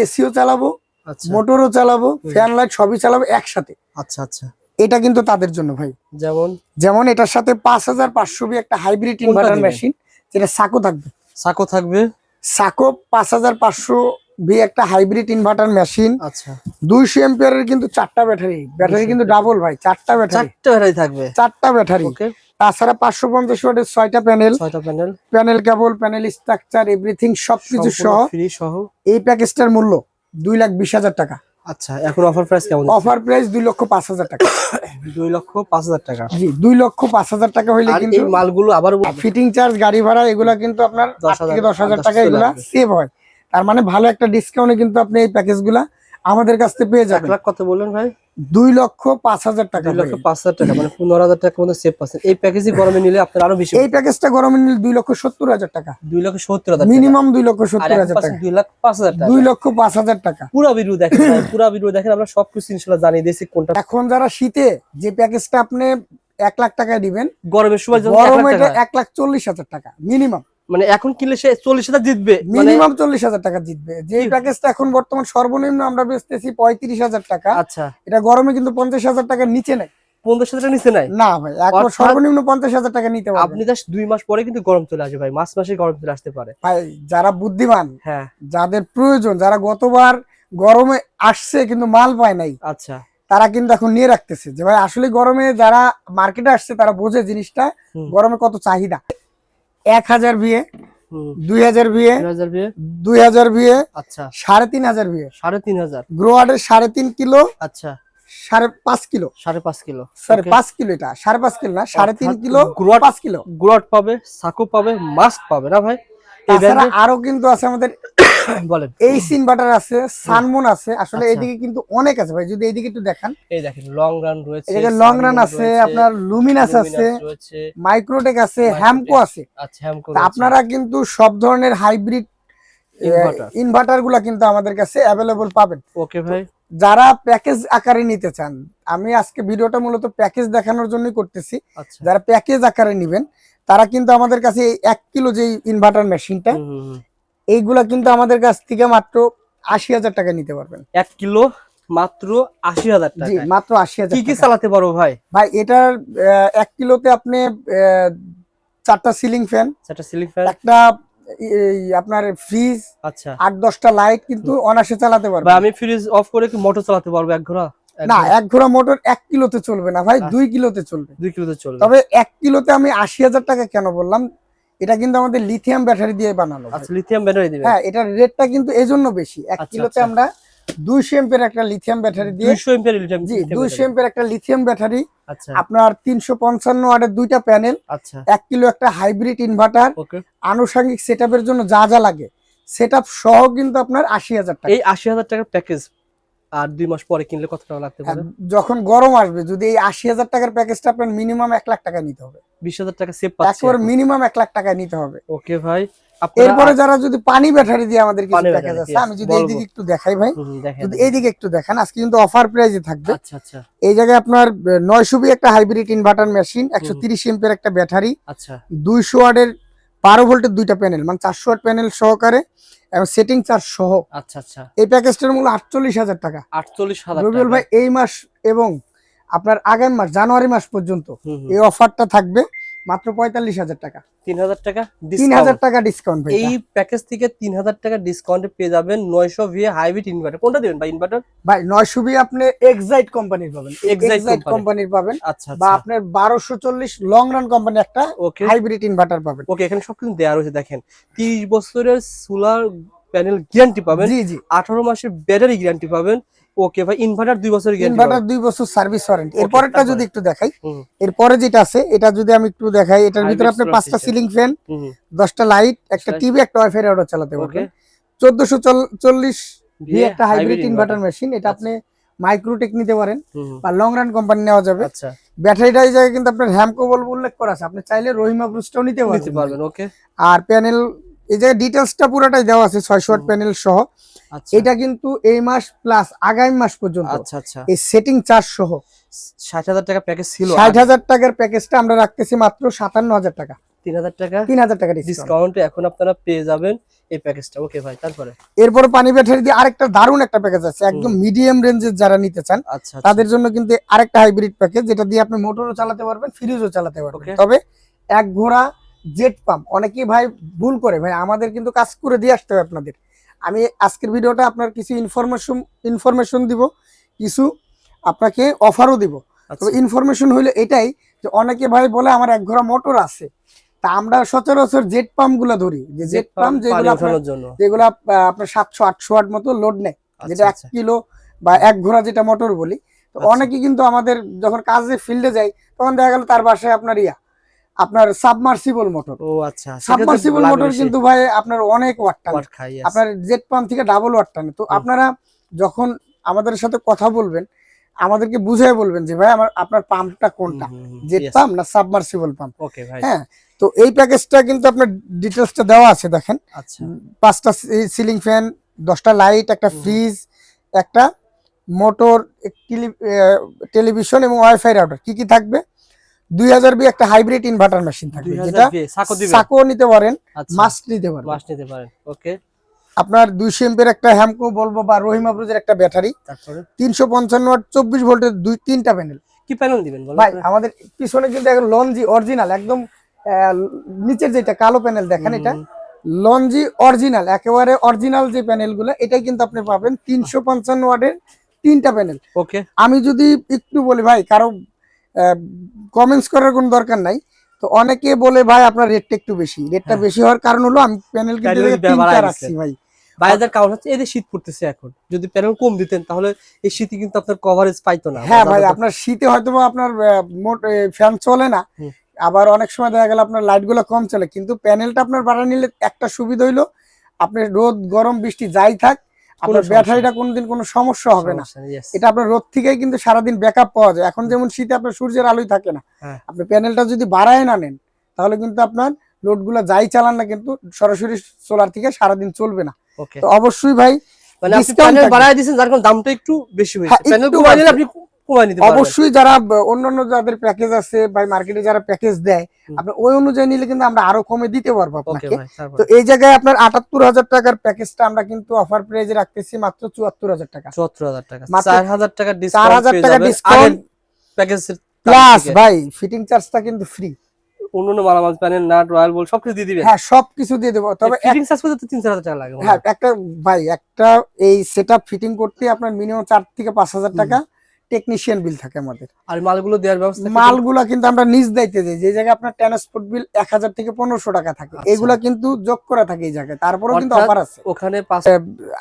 SEO চালাবো আচ্ছা। মোটরও চালাবো ফ্যান লাইট সবই চালাবো একসাথে। আচ্ছা আচ্ছা। এটা কিন্তু তাদের জন্য ভাই। যেমন? যেমন এটার সাথে পাঁচ হাজার পাঁচশো বি একটা হাইব্রিড ইনভার্টার মেশিন যেটা সাকো থাকবে। সাকো থাকবে? সাকো পাঁচ হাজার পাঁচশো বি একটা হাইব্রিড ইনভার্টার মেশিন আচ্ছা। দুইশো এম্পিয়ারের কিন্তু চারটা ব্যাটারি ব্যাটারি কিন্তু ডাবল ভাই চারটা ব্যাটারি চারটে ভ্যারাইটি থাকবে? চারটা ব্যাটারি ওকে তাছাড়া পাঁচশো পঞ্চাশ ওয়াটের ছয়টা প্যানেল। ছয়টা panel. Panel cable panel structure everything সবকিছু সহ ফ্রি সহ। এই প্যাকেজটার মূল্য দুই লাখ বিশ হাজার টাকা। আচ্ছা এখন অফার প্রাইস কেমন অফার প্রাইস দুই লক্ষ পাঁচ হাজার টাকা। দুই লক্ষ পাঁচ হাজার টাকা। জি দুই লক্ষ পাঁচ হাজার টাকা হইলে কিন্তু মালগুলো আবার ফিটিং চার্জ গাড়ি ভাড়া এগুলা কিন্তু আপনার দশ থেকে হাজার- দশ হাজার টাকা এগুলা সেভ হয়। তার মানে ভালো একটা ডিসকাউন্টে কিন্তু আপনি এই প্যাকেজগুলা আমাদের কাছ থেকে পেয়ে যাবেন। কত বললেন ভাই? দুই লক্ষ পাঁচ হাজার টাকা দুই লক্ষ পাঁচ হাজার টাকা মানে পনেরো হাজার টাকা মতো সেভ পাচ্ছেন। এই প্যাকেজই গরমে নিলে আপনার আরও বেশি এই প্যাকেজটা গরমে নিলে দুই লক্ষ সত্তর হাজার টাকা। দুই লক্ষ সত্তর হাজার মিনিমাম দুই লক্ষ সত্তর হাজার টাকা। দুই লাখ পাঁচ হাজার টাকা। দুই লক্ষ পাঁচ হাজার টাকা। পুরো ভিডিও দেখেন পুরো ভিডিও দেখেন আমরা সবকিছু ইনশাল্লাহ জানিয়ে দিয়েছি কোনটা। এখন যারা শীতে যে প্যাকেজটা আপনি এক লাখ টাকায় দিবেন গরমের সময় গরমে এক লাখ চল্লিশ হাজার টাকা মিনিমাম মানে এখন কিনলে সে চল্লিশ হাজার জিতবে। মানে মিনিমাম চল্লিশ হাজার টাকা জিতবে। যে প্যাকেজটা এখন বর্তমান সর্বনিম্ন আমরা বেচতেছি পঁয়ত্রিশ হাজার টাকা। আচ্ছা। এটা গরমে কিন্তু পঞ্চাশ হাজার টাকার নিচে নেই। পঞ্চাশ হাজার নিচে নাই? না ভাই একবার সর্বনিম্ন পঞ্চাশ হাজার টাকা নিতে পারবেন আপনি জাস্ট দুই মাস পরে কিন্তু গরম চলে আসবে ভাই। মাস মাসে গরম চলে আসতে পারে। ভাই যারা বুদ্ধিমান হ্যাঁ। যাদের প্রয়োজন যারা গতবার গরমে আসছে কিন্তু মাল পায় নাই আচ্ছা। তারা কিন্তু এখন নিয়ে রাখতেছে। যে ভাই আসলে গরমে যারা মার্কেটে আসছে তারা বোঝে জিনিসটা গরমে কত চাহিদা। এক হাজার বিয়ে দুই হাজার বিয়ে দুই হাজার বিয়ে? আচ্ছা। সাড়ে তিন হাজার বিয়ে। সাড়ে তিন হাজার। গ্রোয়ার্ডের সাড়ে তিন কিলো আচ্ছা। সাড়ে পাঁচ কিলো। সাড়ে পাঁচ কিলো। সরি পাঁচ কিলো এটা সাড়ে পাঁচ কিলো না সাড়ে তিন কিলো পাঁচ কিলো। পাবে সাকু পাবে মাস্ক পাবে না ভাই? আরও কিন্তু আছে আমাদের বলেন। এই সিন বাটার আছে সানমুন আছে আসলে আচ্ছা। এইদিকে কিন্তু অনেক আছে ভাই যদি এইদিকে একটু দেখান। এই দেখেন লং রান রয়েছে এদিকে লং রান আছে আপনার লুমিনাস আছে মাইক্রোটেক আছে হ্যামকো আছে। আচ্ছা হ্যামকো তা আপনারা কিন্তু সব ধরনের হাইব্রিড ইনভার্টারগুলা কিন্তু আমাদের কাছে অ্যাভেলেবল পাবেন। ওকে ভাই। যারা প্যাকেজ আকারে নিতে চান আমি আজকে ভিডিওটা মূলত প্যাকেজ দেখানোর জন্যই করতেছি। আচ্ছা। যারা প্যাকেজ আকারে নেবেন তারা কিন্তু আমাদের কাছে এক কিলো যে ইনভার্টার মেশিনটা। এইগুলা কিন্তু আমাদের কাছ থেকে মাত্র আশি হাজার টাকা নিতে পারবেন। এক কিলো মাত্র আশি হাজার টাকা মাত্র আশি হাজার কি কি চালাতে পারব ভাই? ভাই এটার এক কিলোতে আপনি চারটা সিলিং ফ্যান সেটা সিলিং ফ্যান একটা আপনার ফ্রিজ আচ্ছা। আট দশটা লাইট কিন্তু অনাসে চালাতে ভাই পারবেন আমি ফ্রিজ অফ করে কি মোটর চালাতে পারব এক ঘোড়া? না এক ঘোড়া মোটর এক কিলোতে চলবে না ভাই আচ্ছা। দুই কিলোতে চলবে। দুই কিলোতে চলবে। তবে এক কিলোতে আমি আশি হাজার টাকা কেন বললাম? এটা কিন্তু আমাদের লিথিয়াম ব্যাটারি দিয়ে বানানো আচ্ছা লিথিয়াম ব্যাটারি দিবে হ্যাঁ এটার রেটটা কিন্তু এজন্য বেশি। এক আচ্ছা, কিলোতে আচ্ছা। আমরা দুইশো এম্পের একটা লিথিয়াম ব্যাটারি দিয়ে 200 এমপিআর লিথিয়াম জি দুইশো এম্পের একটা লিথিয়াম ব্যাটারি আচ্ছা। আপনার তিনশো পঞ্চান্ন ওয়াটের দুইটা প্যানেল আচ্ছা। এক কিলো একটা হাইব্রিড ইনভার্টার ওকে আনুষঙ্গিক সেট জন্য যা যা লাগে। সেট সহ কিন্তু আপনার আশি হাজার টাকা। এই আশি হাজার টাকার প্যাকেজ আর দুই মাস পরে কিনলে কত টাকা লাগতে পারে? যখন গরম আসবে যদি এই আশি হাজার টাকার প্যাকেজটা আপনার মিনিমাম এক লাখ টাকা নিতে হবে। বিশ হাজার টাকা সেভ পাচ্ছে একবার মিনিমাম এক লাখ টাকা নিতে হবে। ওকে ভাই এরপরে যারা যদি পানি ব্যাটারি দিয়ে আমাদের কিছু প্যাকেজ আছে আমি যদি। এইদিকে একটু দেখাই ভাই যদি এইদিকে একটু দেখান আজকে কিন্তু অফার প্রাইজে থাকবে। আচ্ছা আচ্ছা। এই জায়গায় আপনার নয়শো বি একটা হাইব্রিড ইনভার্টার মেশিন একশো তিরিশ এম্পের একটা ব্যাটারি আচ্ছা। দুইশো ওয়াটের বারো ভোল্টের দুইটা প্যানেল মানে চারশো আট প্যানেল সহকারে এবং সেটিং চার্জ সহ। আচ্ছা আচ্ছা। এই প্যাকেজটার মূল্য আটচল্লিশ হাজার টাকা। আটচল্লিশ হাজার রবিউল ভাই এই মাস এবং আপনার আগামী মাস জানুয়ারি মাস পর্যন্ত এই অফারটা থাকবে। মাত্র পঁয়তাল্লিশ হাজার টাকা। তিন হাজার টাকা তিন হাজার টাকা ডিসকাউন্ট এই প্যাকেজ থেকে তিন হাজার টাকা ডিসকাউন্টে পেয়ে যাবেন নয়শো ভিএ হাইব্রিড ইনভার্টার কোনটা দিবেন ভাই ইনভার্টার ভাই নয়শো বি আপনি এক্সাইট কোম্পানির পাবেন। এক্সাইট কোম্পানির পাবেন। আচ্ছা বা আচ্ছা আপনার বারোশো চল্লিশ লং রান কোম্পানি একটা ওকে হাইব্রিড ইনভার্টার পাবেন। ওকে এখানে সবকিছু দেওয়া রয়েছে দেখেন। তিরিশ বছরের সোলার প্যানেল গ্যারান্টি পাবেন। জি জি। আঠারো মাসের ব্যাটারি গ্যারান্টি পাবেন। ওকে ভাই ইনভার্টার দুই বছরের গ্যারান্টি ইনভার্টার দুই বছর সার্ভিস ওয়ারেন্টি এরপরেরটা যদি একটু দেখাই এরপরে যেটা আছে এটা যদি আমি একটু দেখাই এটার ভিতরে আপনি পাঁচটা সিলিং ফ্যান দশটা লাইট একটা টিভি একটা ওয়াইফাই রাউটার চালাতে পারবেন। চোদ্দশো চল্লিশ ভি একটা হাইব্রিড ইনভার্টার মেশিন এটা আপনি মাইক্রোটেক নিতে পারেন। বা লং রান কোম্পানি নেওয়া যাবে। আচ্ছা। ব্যাটারিটা এই জায়গায় কিন্তু আপনার হ্যামকো বলব উল্লেখ করা আছে। আপনি চাইলে রহিমা ব্রুসটাও নিতে পারবেন। ওকে আর প্যানেল এই জায়গায় ডিটেলসটা পুরোটাই দেওয়া আছে ছয়শো ওয়াট প্যানেল সহ। আচ্ছা। এটা কিন্তু এই মাস প্লাস আগামী মাস পর্যন্ত। আচ্ছা আচ্ছা। এই সেটিং চার্জ সহ। ষাট হাজার টাকা প্যাকেজ ছিল ষাট হাজার টাকার প্যাকেজটা আমরা রাখতেছি মাত্র সাতান্ন হাজার টাকা। তিন হাজার টাকা? তিন হাজার টাকা ডিসকাউন্ট এখন আপনারা পেয়ে যাবেন এই প্যাকেজটা ওকে ভাই তারপরে? এরপরে পানি ব্যাটারি দিয়ে আরেকটা দারুণ একটা প্যাকেজ আছে একদম মিডিয়াম রেঞ্জের যারা নিতে চান আচ্ছা আচ্ছা। তাদের জন্য কিন্তু আরেকটা হাইব্রিড প্যাকেজ যেটা দিয়ে আপনি মোটরও চালাতে পারবেন ফ্রিজও চালাতে পারবেন। তবে এক ঘোড়া জেট পাম্প। অনেকেই ভাই ভুল করে ভাই আমাদের কিন্তু কাজ করে দিয়ে আসতে হবে আপনাদের। আমি আজকের ভিডিওটা আপনার কিছু ইনফরমেশন ইনফরমেশন দিব কিছু আপনাকে অফারও দিব। আচ্ছা। তবে ইনফরমেশন হইল এটাই যে অনেকে ভাই বলে আমার এক ঘোড়া মোটর আছে। তা আমরা সচরাচর জেট পাম্পগুলা ধরি। যে জেট পাম্প যেগুলো যেগুলো আপনার সাতশো আটশো ওয়াট মতো লোড নেয়। যেটা এক আচ্ছা, কিলো বা এক ঘোড়া যেটা মোটর বলি। তো আচ্ছা। অনেকে কিন্তু আমাদের যখন কাজে ফিল্ডে যাই তখন দেখা গেল তার বাসায় আপনার ইয়া। আপনার সাবমার্সিবল মোটর ও আচ্ছা সাবমার্সিবল মোটর কিন্তু ভাই আপনার অনেক ওয়াট টানে. আপনার জেট পাম্প থেকে ডাবল ওয়াট টানে। তো আপনারা যখন আমাদের সাথে কথা বলবেন আমাদেরকে বুঝিয়ে বলবেন যে ভাই আমার আপনার পাম্পটা কোনটা? জেট পাম্প না সাবমার্সিবল পাম্প ওকে ভাই। হ্যাঁ তো এই প্যাকেজটা কিন্তু আপনার ডিটেলসটা দেওয়া আছে দেখেন। আচ্ছা। পাঁচটা সিলিং ফ্যান দশটা লাইট একটা ফ্রিজ একটা মোটর টেলিভিশন এবং ওয়াইফাই রাউটার কি কি থাকবে? দুই হাজার বি একটা হাইব্রিড ইনভার্টার মেশিন থাকবে 2000 যেটা সাকো নিতে পারেন আচ্ছা। মাস্ট নিতে পারেন। মাস নিতে পারেন ওকে। আপনার দুইশো এমপের একটা হ্যামকো বলব বা রহিমা ব্রুজের একটা ব্যাটারি তিনশো পঞ্চান্ন ওয়াট চব্বিশ ভোল্টের দুই তিনটা প্যানেল কি প্যানেল দিবেন ভাই আমাদের পিছনে কিন্তু এখন লঞ্জি অরিজিনাল একদম নিচের যেটা কালো প্যানেল দেখেন এটা লঞ্জি অরিজিনাল একেবারে অরিজিনাল যে প্যানেলগুলো এটাই কিন্তু আপনি পাবেন তিনশো পঞ্চান্ন ওয়াটের তিনটা প্যানেল ওকে। আমি যদি একটু বলি ভাই কারও কমেন্টস করার কোনো দরকার নাই। তো অনেকে বলে ভাই আপনার রেটটা একটু বেশি। রেটটা হ্যাঁ। বেশি হওয়ার কারণ হলো আমি প্যানেল কিন্তু তিনটা রাখছি ভাই। বাইরের কারণ হচ্ছে এই যে শীত পড়তেছে এখন যদি প্যানেল কম দিতেন তাহলে এই শীতে কিন্তু আপনার কভারেজ পাইতো না। হ্যাঁ ভাই আপনার শীতে হয়তো বা আপনার মোট ফ্যান চলে না। আবার অনেক সময় দেখা গেল আপনার লাইটগুলো কম চলে কিন্তু প্যানেলটা আপনার বাড়া নিলে একটা সুবিধা হইল আপনার রোদ গরম বৃষ্টি যাই থাক আপনার ব্যাটারিটা কোনদিন কোনো সমস্যা হবে না. এটা আপনার রোদ থেকেই কিন্তু সারাদিন ব্যাকআপ পাওয়া যায়। এখন যেমন শীতে আপনার সূর্যের আলোই থাকে না। হ্যাঁ। আপনি প্যানেলটা যদি বাড়ায় না নেন তাহলে কিন্তু আপনার লোডগুলা যাই চালান না কিন্তু সরাসরি সোলার থেকে সারাদিন চলবে না। তো অবশ্যই ভাই মানে আপনি প্যানেল বাড়ায় দিয়েছেন যার কারণে দামটা একটু বেশি হয়েছে। প্যানেল কমাই দিলে আপনি কমাই নিতে পারবেন অবশ্যই যারা অন্যান্য যাদের প্যাকেজ আছে বা মার্কেটে যারা প্যাকেজ দেয়। আপনি ওই অনুযায়ী নিলে কিন্তু আমরা আরও কমে দিতে পারব আপনাকে। তো এই জায়গায় আপনার আটাত্তর হাজার টাকার প্যাকেজটা আমরা কিন্তু অফার প্রাইজে রাখতেছি মাত্র চুয়াত্তর হাজার টাকা। চুয়াত্তর হাজার টাকা। চার হাজার টাকা চার হাজার টাকা ডিসকাউন্ট প্যাকেজের প্লাস ভাই ফিটিং চার্জটা কিন্তু ফ্রি অন্যান্য মালামাল প্যানেল নাট রয়্যাল বল সবকিছু দিয়ে হ্যাঁ সবকিছু দিয়ে দেবো। তবে ফিটিং চার্জ করতে তিন চার হাজার টাকা লাগে হ্যাঁ একটা ভাই একটা এই সেট ফিটিং করতে আপনার মিনিমাম চার থেকে পাঁচ হাজার টাকা। টেকনিশিয়ান বিল থাকে আমাদের। আর মালগুলো দেওয়ার ব্যবস্থা? মালগুলা কিন্তু আমরা নিজ দায়িত্বে দিই। যে জায়গায় আপনার ট্রান্সপোর্ট বিল এক হাজার থেকে পনেরোশো টাকা থাকে আচ্ছা। এগুলা কিন্তু যোগ করা থাকে এই জায়গায়। তারপরেও কিন্তু অফার আছে। ওখানে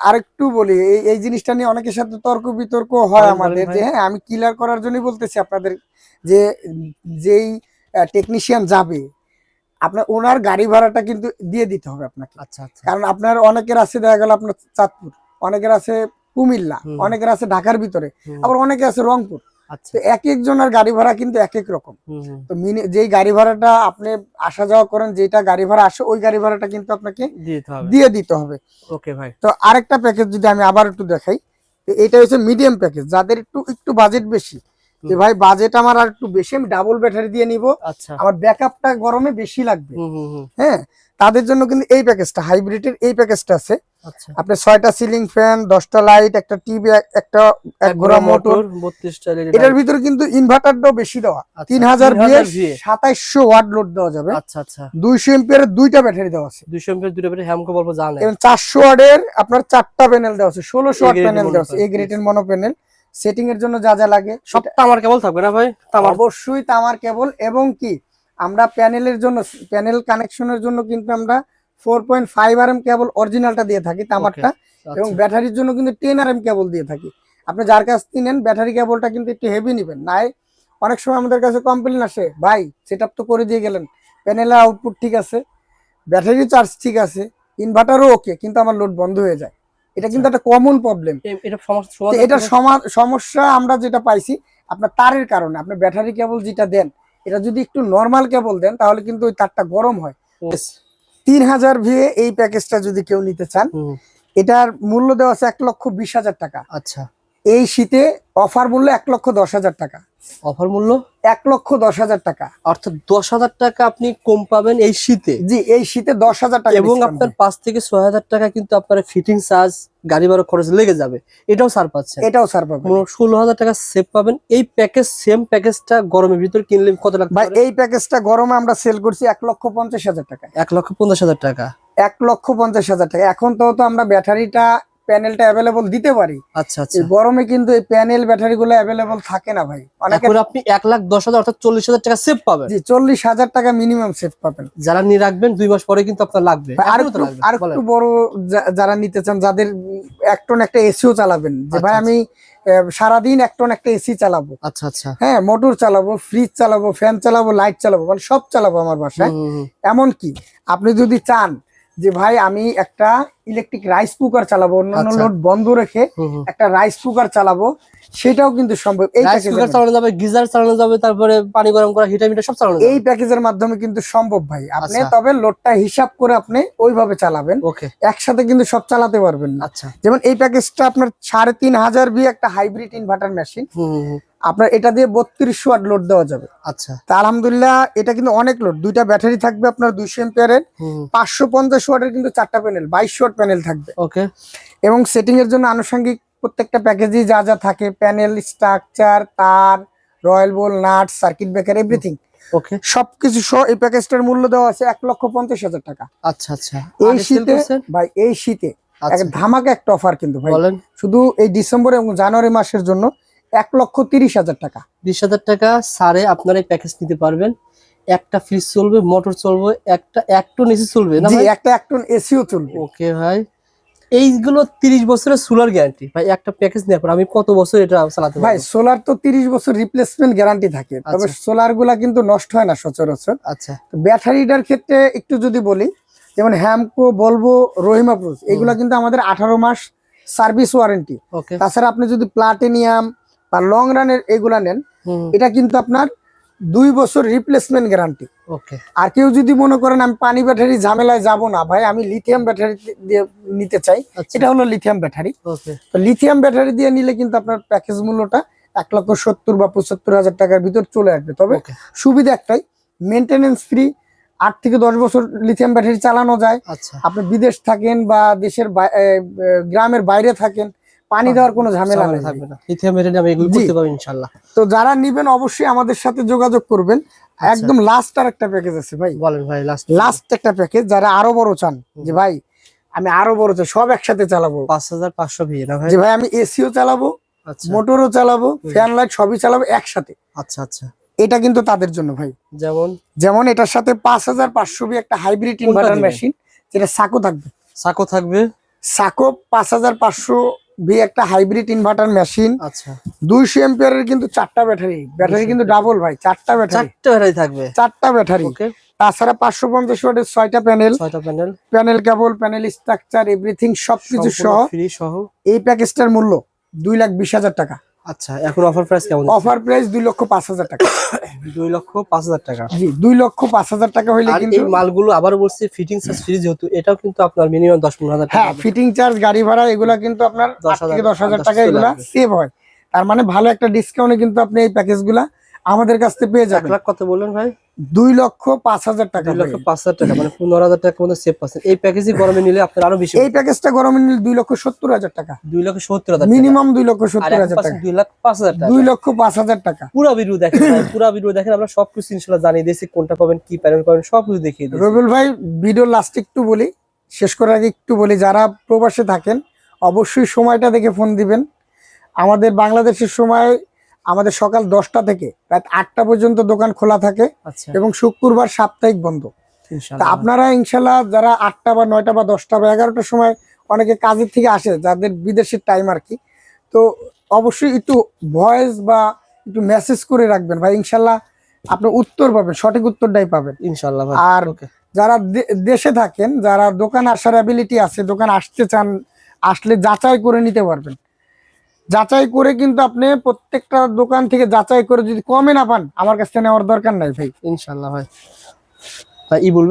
আরেকটু বলি এই এই জিনিসটা নিয়ে অনেকের সাথে তর্ক বিতর্ক হয় আমাদের যে হ্যাঁ আমি ক্লিয়ার করার জন্যই বলতেছি আপনাদের যে যেই টেকনিশিয়ান যাবে আপনার ওনার গাড়ি ভাড়াটা কিন্তু দিয়ে দিতে হবে আপনাকে। আচ্ছা আচ্ছা। কারণ আপনার অনেকের আছে দেখা গেল আপনার চাঁদপুর অনেকের আছে কুমিল্লা। অনেকের আছে ঢাকার ভিতরে আবার অনেকে আছে রংপুর। আচ্ছা। তো এক একজনের গাড়ি ভাড়া কিন্তু এক এক রকম। তো মিনি যেই গাড়ি ভাড়াটা আপনি আসা যাওয়া করেন যেটা গাড়ি ভাড়া আসে ওই গাড়ি ভাড়াটা কিন্তু আপনাকে দিয়ে দিতে হবে। ওকে ভাই। তো আরেকটা প্যাকেজ যদি আমি আবার একটু দেখাই তো এটা হচ্ছে মিডিয়াম প্যাকেজ যাদের একটু একটু বাজেট বেশি যে ভাই বাজেট আমার আর একটু বেশি আমি ডাবল ব্যাটারি দিয়ে নিব। আচ্ছা। আমার ব্যাকআপটা গরমে বেশি লাগবে। হ্যাঁ তাদের জন্য কিন্তু এই প্যাকেজটা হাইব্রিডের এই প্যাকেজটা আছে। আপনি ছয়টা সিলিং ফ্যান দশটা লাইট একটা টিভি একটা এক ঘোড়া মোটর এটার ভিতরে কিন্তু ইনভার্টারটাও বেশি দেওয়া। আচ্ছা, তিন হাজার 3000 বিয়ে সাতাইশশো ওয়াট লোড দেওয়া যাবে। আচ্ছা আচ্ছা। দুইশো এমপিয়ার দুইটা ব্যাটারি দেওয়া আছে। দুইশো এমপের দুটো পেটে হ্যামকো বলব জানে। এবং চারশো ওয়াটের আপনার চারটা প্যানেল দেওয়া আছে ষোলোশো ওয়াট প্যানেল দেওয়া আছে এই গ্রেটের মনো প্যানেল সেটিং এর জন্য যা যা লাগে সব আমার কেবল থাকবে না ভাই? তামার। অবশ্যই তামার কেবল এবং কি? আমরা প্যানেলের জন্য প্যানেল কানেকশনের জন্য কিন্তু আমরা four point five R M cable অরিজিনালটা দিয়ে থাকি তামারটা এবং আচ্ছা। ব্যাটারির জন্য কিন্তু টেন আর এম কেবল দিয়ে থাকি। আপনি যার কাছ থেকে নেন ব্যাটারি কেবলটা কিন্তু একটু হেভি নেবেন। নাই অনেক সময় আমাদের কাছে কমপ্লেন আসে ভাই সেট তো করে দিয়ে গেলেন প্যানেলের আউটপুট ঠিক আছে ব্যাটারি চার্জ ঠিক আছে ইনভার্টারও ওকে কিন্তু আমার লোড বন্ধ হয়ে যায়। এটা কিন্তু একটা কমন প্রবলেম এটা সমস্যা আমরা যেটা পাইছি আপনার তারের কারণে আপনি ব্যাটারি কেবল যেটা দেন এটা যদি একটু নর্মাল কেবল দেন তাহলে কিন্তু ওই তারটা গরম হয়. তিন হাজার ভিএ এই প্যাকেজটা যদি কেউ নিতে চান এটার মূল্য দেওয়া আছে এক লক্ষ বিশ হাজার টাকা। আচ্ছা। এই শীতে অফার মূল্য এক লক্ষ দশ হাজার টাকা। অফার মূল্য? এক লক্ষ দশ হাজার টাকা। অর্থাৎ দশ হাজার টাকা আপনি কম পাবেন এই শীতে। জি এই শীতে দশ হাজার টাকা এবং আপনার পাঁচ থেকে ছয় হাজার টাকা কিন্তু আপনার ফিটিং চার্জ গাড়ি ভাড়া খরচ লেগে যাবে। এটাও সার পাচ্ছেন। এটাও স্যার পাবেন। ষোলো হাজার টাকা সেভ পাবেন। এই প্যাকেজ সেম প্যাকেজটা গরমের ভিতর কিনলে কত লাগবে ভাই এই প্যাকেজটা গরমে আমরা সেল করছি এক লক্ষ পঞ্চাশ হাজার টাকা এক লক্ষ পঞ্চাশ হাজার টাকা। এক লক্ষ পঞ্চাশ হাজার টাকা। এখন তো আমরা ব্যাটারিটা প্যানেলটা অ্যাভেলেবল দিতে পারি। আচ্ছা আচ্ছা। গরমে কিন্তু এই প্যানেল ব্যাটারি গুলো অ্যাভেলেবল থাকে না ভাই। অনেকে আপনি এক লাখ দশ হাজার অর্থাৎ চল্লিশ হাজার টাকা সেভ পাবেন। জি চল্লিশ হাজার টাকা মিনিমাম সেভ পাবেন। যারা নিয়ে রাখবেন দুই মাস পরে কিন্তু আপনার লাগবে। আর একটু আর একটু বড় যারা নিতে চান যাদের এক টন একটা এসিও চালাবেন যে ভাই আচ্ছা, আমি সারাদিন এক টন একটা এসি চালাবো। আচ্ছা আচ্ছা। হ্যাঁ মোটর চালাবো ফ্রিজ চালাবো ফ্যান চালাবো লাইট চালাবো মানে সব চালাবো আমার বাসায়। এমন কি আপনি যদি চান যে ভাই আমি একটা ইলেকট্রিক রাইস কুকার চালাবো অন্যান্য আচ্ছা। লোড বন্ধ রেখে। একটা রাইস কুকার চালাবো সেটাও কিন্তু সম্ভব। এই রাইস কুকার চালানো যাবে গিজার চালানো যাবে তারপরে পানি গরম করা হিটার মিটার সব চালানো এই প্যাকেজের মাধ্যমে কিন্তু সম্ভব ভাই। আপনি আচ্ছা। তবে লোডটা হিসাব করে আপনি ওইভাবে চালাবেন। ওকে। একসাথে কিন্তু সব চালাতে পারবেন না। আচ্ছা। যেমন এই প্যাকেজটা আপনার সাড়ে তিন হাজার বি একটা হাইব্রিড ইনভার্টার মেশিন। আপনার এটা দিয়ে বত্রিশশো ওয়াট লোড দেওয়া যাবে। আচ্ছা। তা আলহামদুলিল্লাহ এটা কিন্তু অনেক লোড দুইটা ব্যাটারি থাকবে আপনার দুইশো এম্পিয়ারের। পাঁচশো পঞ্চাশ ওয়াটের কিন্তু চারটা প্যানেল বাইশশো ওয়াট প্যানেল থাকবে। ওকে এবং সেটিং এর জন্য আনুষঙ্গিক প্রত্যেকটা প্যাকেজই যা যা থাকে প্যানেল স্ট্রাকচার তার royal bolt nut circuit breaker everything okay সবকিছু সহ এই প্যাকেজটার মূল্য দেওয়া আছে এক লক্ষ পঞ্চাশ হাজার টাকা। আচ্ছা আচ্ছা। এই শীতে ভাই এই শীতে এক আচ্ছা। ধামাকা একটা অফার কিন্তু ভাই। বলেন। শুধু এই ডিসেম্বর এবং জানুয়ারি মাসের জন্য এক লক্ষ তিরিশ হাজার টাকা। বিশ হাজার টাকা সারে আপনারা এই প্যাকেজ নিতে পারবেন। একটা ফ্রিজ চলবে মোটর চলবে একটা এক টন এসি চলবে না ভাই? একটা এক টন এসিও চলবে। ওকে ভাই। এইগুলো তিরিশ বছরের সোলার গ্যারান্টি ভাই একটা প্যাকেজ নেওয়ার পর আমি কত বছর এটা চালাতে ভাই সোলার তো তিরিশ বছর রিপ্লেসমেন্ট গ্যারান্টি থাকে। তবে আচ্ছা। সোলারগুলা কিন্তু নষ্ট হয় না সচরাচর। আচ্ছা। তো ব্যাটারিটার ক্ষেত্রে একটু যদি বলি যেমন হ্যামকো বলব রহিমা প্রুফ এগুলা কিন্তু আমাদের আঠারো মাস সার্ভিস ওয়ারেন্টি ওকে। তাছাড়া আপনি যদি প্লাটিনিয়াম বা লং রানের এগুলা নেন এটা কিন্তু আপনার দুই বছর রিপ্লেসমেন্ট গ্যারান্টি ওকে আর কেউ যদি মনে করেন আমি পানি ব্যাটারি ঝামেলায় যাব না ভাই আমি লিথিয়াম ব্যাটারি দিয়ে নিতে চাই আচ্ছা। এটা হলো লিথিয়াম ব্যাটারি ওকে তো লিথিয়াম ব্যাটারি দিয়ে নিলে কিন্তু আপনার প্যাকেজ মূল্যটা এক লক্ষ সত্তর বা পঁচাত্তর হাজার টাকার ভিতর চলে আসবে। তবে সুবিধা একটাই মেনটেনেন্স ফ্রি আট থেকে দশ বছর লিথিয়াম ব্যাটারি চালানো যায়। আচ্ছা। আপনি বিদেশ থাকেন বা দেশের গ্রামের বাইরে থাকেন পানি দেওয়ার কোনো ঝামেলা থাকবে না। লিথিয়াম ব্যাটারি আমি এগুলো জি। করতে পারব ইনশাআল্লাহ। তো যারা নিবেন অবশ্যই আমাদের সাথে যোগাযোগ করবেন। আচ্ছা। একদম লাস্ট আর একটা প্যাকেজ আছে ভাই। বলেন ভাই লাস্ট লাস্ট একটা প্যাকেজ যারা আরও বড় চান যে ভাই আমি আরও বড় চাই সব একসাথে চালাবো। পাঁচ হাজার পাঁচশো না ভাই? যে ভাই আমি এসিও চালাবো আচ্ছা। মোটরও চালাবো ফ্যান লাইট সবই চালাবো একসাথে। আচ্ছা আচ্ছা। এটা কিন্তু তাদের জন্য ভাই। যেমন? যেমন এটার সাথে পাঁচ হাজার পাঁচশো একটা হাইব্রিড ইনভার্টার মেশিন যেটা সাকো থাকবে। সাকো থাকবে? সাকো পাঁচ হাজার পাঁচশো বি একটা হাইব্রিড ইনভার্টার মেশিন আচ্ছা। দুইশো এম্পিয়ারের কিন্তু চারটা ব্যাটারি ব্যাটারি কিন্তু ডাবল ভাই চারটা ব্যাটারি চারটা ব্যাটারি থাকবে। চারটা ব্যাটারি তাছাড়া পাঁচশো পঞ্চাশ ওয়াটের ছয়টা প্যানেল ছয়টা panel panel cable panel structure everything সবকিছু সহ। ফ্রি সহ। এই প্যাকেজটার মূল্য দুই লাখ বিশ হাজার টাকা। আচ্ছা এখন অফার প্রাইস কেমন অফার প্রাইস দুই লক্ষ পাঁচ হাজার টাকা। দুই লক্ষ পাঁচ হাজার টাকা। জি দুই লক্ষ পাঁচ হাজার টাকা হইলে কিন্তু এই মালগুলো আবার বলছি ফিটিং চার্জ ফ্রি যেহেতু এটাও কিন্তু আপনার মিনিমাম দশ পনেরো হাজার টাকা হ্যাঁ ফিটিং চার্জ গাড়ি ভাড়া এগুলা কিন্তু আপনার দশ থেকে দশ হাজার টাকা এগুলা সেভ হয়। তার মানে ভালো একটা ডিসকাউন্টে কিন্তু আপনি এই প্যাকেজগুলা আমাদের কাছ থেকে পেয়ে যাবেন। লাখ কত বললেন ভাই? দুই লক্ষ পাঁচ হাজার টাকা দুই লক্ষ পাঁচ হাজার টাকা মানে পনেরো হাজার টাকা মধ্যে সেভ পাচ্ছেন। এই প্যাকেজই গরমে নিলে আপনার আরও বেশি এই প্যাকেজটা গরমে নিলে দুই লক্ষ সত্তর হাজার টাকা। দুই লক্ষ সত্তর হাজার মিনিমাম দুই লক্ষ সত্তর হাজার টাকা। দুই লাখ পাঁচ হাজার টাকা। দুই লক্ষ পাঁচ হাজার টাকা। পুরো ভিডিও দেখেন পুরো ভিডিও দেখেন আমরা সবকিছু ইনশাল্লাহ জানিয়ে দিয়েছি কোনটা পাবেন কি প্যানেল পাবেন সবকিছু দেখিয়ে দিয়েছি। রবিউল ভাই ভিডিও লাস্ট একটু বলি শেষ করার আগে একটু বলি যারা প্রবাসে থাকেন অবশ্যই সময়টা দেখে ফোন দিবেন। আমাদের বাংলাদেশের সময় আমাদের সকাল দশটা থেকে রাত আটটা পর্যন্ত দোকান খোলা থাকে আচ্ছা। এবং শুক্রবার সাপ্তাহিক বন্ধ। তা আপনারা ইনশাল্লাহ যারা আটটা বা নয়টা বা দশটা বা এগারোটার সময় অনেকে কাজের থেকে আসে যাদের বিদেশের টাইম আর কি তো অবশ্যই একটু ভয়েস বা একটু মেসেজ করে রাখবেন। ভাই ইনশাল্লাহ আপনার উত্তর পাবেন সঠিক উত্তরটাই পাবেন। ইনশাল্লাহ আর যারা দেশে থাকেন যারা দোকান আসার অ্যাবিলিটি আছে দোকান আসতে চান আসলে যাচাই করে নিতে পারবেন। যাচাই করে কিন্তু আপনি প্রত্যেকটা দোকান থেকে যাচাই করে যদি কমে না পান, আমার কাছ থেকে নেওয়ার দরকার নাই ভাই। ইনশাল্লাহ ভাই। ভাই, ই বলবেন